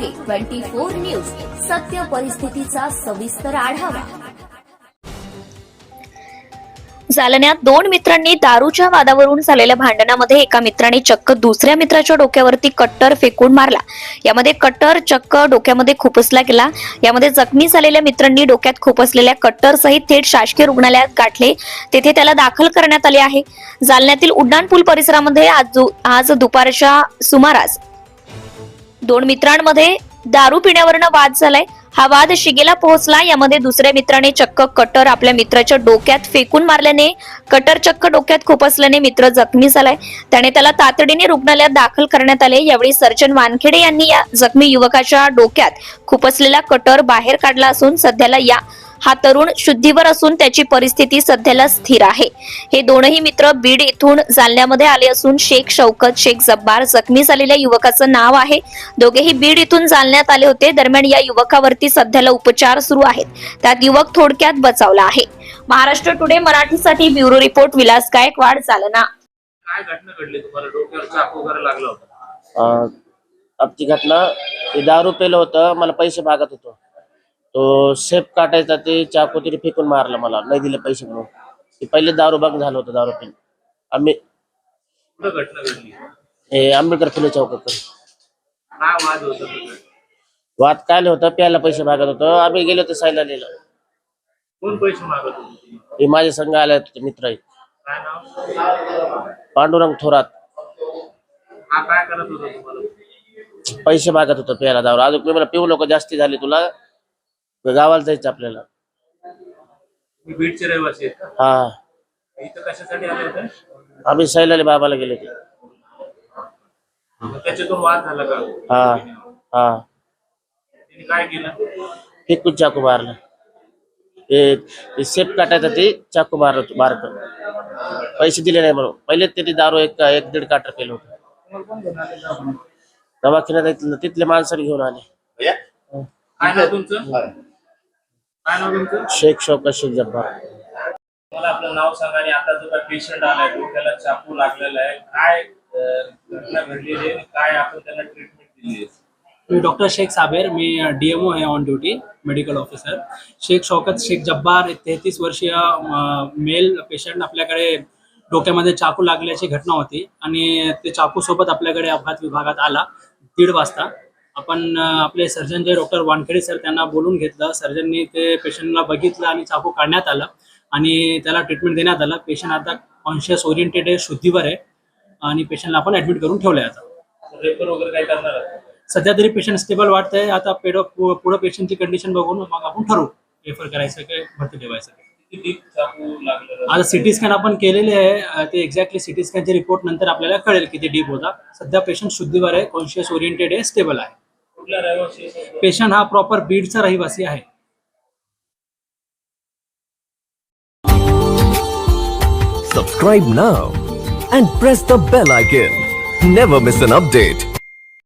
Twenty four news. सत्य परिस्थितीचा सविस्तर आढावा. जालन्यात दोन मित्रांनी दारूच्या वादावरून झालेल्या भांडणामध्ये एका मित्राने चक्क दुसऱ्या मित्राच्या डोक्यावरती कट्टर फेकून मारला. यामध्ये कट्टर चक्क डोक्यामध्ये खुपसला गेला. यामध्ये जखमी झालेल्या मित्रांनी डोक्यात खुपसलेल्या कट्टर सहित थेट शासकीय रुग्णालयात गाठले. तेथे त्याला दाखल करण्यात आले आहे. जालन्यातील उड्डाणपूल परिसरामध्ये आज दु- आज दुपारच्या सुमारास दोन मित्रांमध्ये दारू पिण्यावरनं वाद झालाय. हा वाद शिगेला पोहोचला. यामध्ये दुसऱ्या मित्राने चक्क कटर आपल्या मित्राच्या डोक्यात फेकून मारल्याने कटर चक्क डोक्यात खुपसल्याने मित्र जखमी झालाय. त्याने त्याला तातडीने रुग्णालयात दाखल करण्यात आले. यावेळी सर्जन वानखेडे यांनी या जखमी युवकाच्या डोक्यात खुपसलेला कटर बाहेर काढला असून सध्याला या हा तरुण शुद्धीवर असून त्याची परिस्थिती सध्याला स्थिर आहे. हे दोनही मित्र बीड येथून जालन्यामध्ये आले असून शेख शौकत शेख जब्बार जखमी झालेल्या युवकाचं नाव आहे. दोघेही बीड येथून जालन्यात आले होते. दरम्यान या युवकावरती सध्याला उपचार सुरू आहेत. त्यात युवक थोडक्यात बचावला आहे. महाराष्ट्र टुडे मराठीसाठी ब्युरो रिपोर्ट विलास गायकवाड जालना. काय घटना घडली? तुम्हाला डोक्यावर चाकू वगैरे लागला होता? आमची घटना ते दारू पेलं होतं. मला पैसे मागत होतो. तो सेफ काटायचा ते चाकू तरी फेकून मारला मला. नाही दिले पैसे म्हणून. ते पहिले दारू बंद झालं होतं दारू पिऊन. आम्ही कुठं घटना घडली? हे आंबेडकर फुले चौकाकडे काय वाद होता तिकडे? वाद काय होतं? प्यायला पैसे मागत होतं. आम्ही गेलो होतो सायला लिहिलं कोण पैसे मागत होते हे माझे संघ आले होते मित्र आहेत. काय नाव? पांडुरंग थोरात. हा काय करत होता तुम्हाला? पैसे मागत होतो प्यायला दारू. अजून मी मला पिऊ नको जास्ती झाली तुला. गावाला जायचं आपल्याला. तुम्ही बीडचे रहिवासी आहेत का? हा. इथं कशासाठी आले होते? आम्ही सैलाली बाबाला गेले होते. मग त्याच्यातून वाद झाला का? हा हा. त्यांनी काय केलं? फेकून चाकू मारला. ते ते सेफ काटायचं ते चाकू मारलं बारक पैसे दिले नाही म्हणून. पहिले त्यांनी दारू एक एक दीड काटर केलं होतं. दवाखान्यात? तिथलं- तिथले माणसाने घेऊन आले. काय नाव तुमचं? काय नाव तुमचं? शेख शौकत शेख जब्बार. मला आपलं नाव सांगा आणि आता जो काय पेशंट आलाय डोक्याला चाकू लागलेला आहे. काय अं, घटना घडलेली आहे आणि काय आपण त्यांना ट्रीटमेंट दिली आहे? मी डॉक्टर शेख साबेर मी डी एम ओ आहे on duty medical officer Shaikh Shaukat Shaikh Jabbar तेहतीस वर्षीय मेल पेशंट आपल्याकडे डोक्यामध्ये चाकू लागल्याची घटना होती. आणि ते चाकूसोबत आपल्याकडे अपघात विभागात आला दीड वाजता. आपण आपले सर्जन जे डॉक्टर वानखेडे सर त्यांना बोलून घेतलं. सर्जननी ते पेशंटला बघितलं आणि चाकू काढण्यात आलं. आणि त्याला ट्रीटमेंट देण्यात आलं. पेशंट आता कॉन्शियस ओरिएंटेड आहे शुद्धीवर आहे. आणि पेशंटला आपण ऍडमिट करून ठेवलंय आता. रेफर वगैरे काय करणार? सध्या तरी पेशंट स्टेबल वाटतंय. आता पेडो पुढं पेशंटची कंडिशन बघून मग आपण ठरवू. रेफर करायचं काय भरती ठेवायचं आता सिटी स्कॅन आपण केलेले आहे. ते एक्झॅक्टली सिटी स्कॅनचे रिपोर्ट नंतर आपल्याला कळेल किती डीप होता. सध्या पेशंट शुद्धीवर आहे कॉन्शियस ओरिएंटेड आहे स्टेबल आहे. पेशंट हा प्रॉपर बीडचा रहिवासी आहे. सबस्क्राईब ना and press the bell icon never miss an update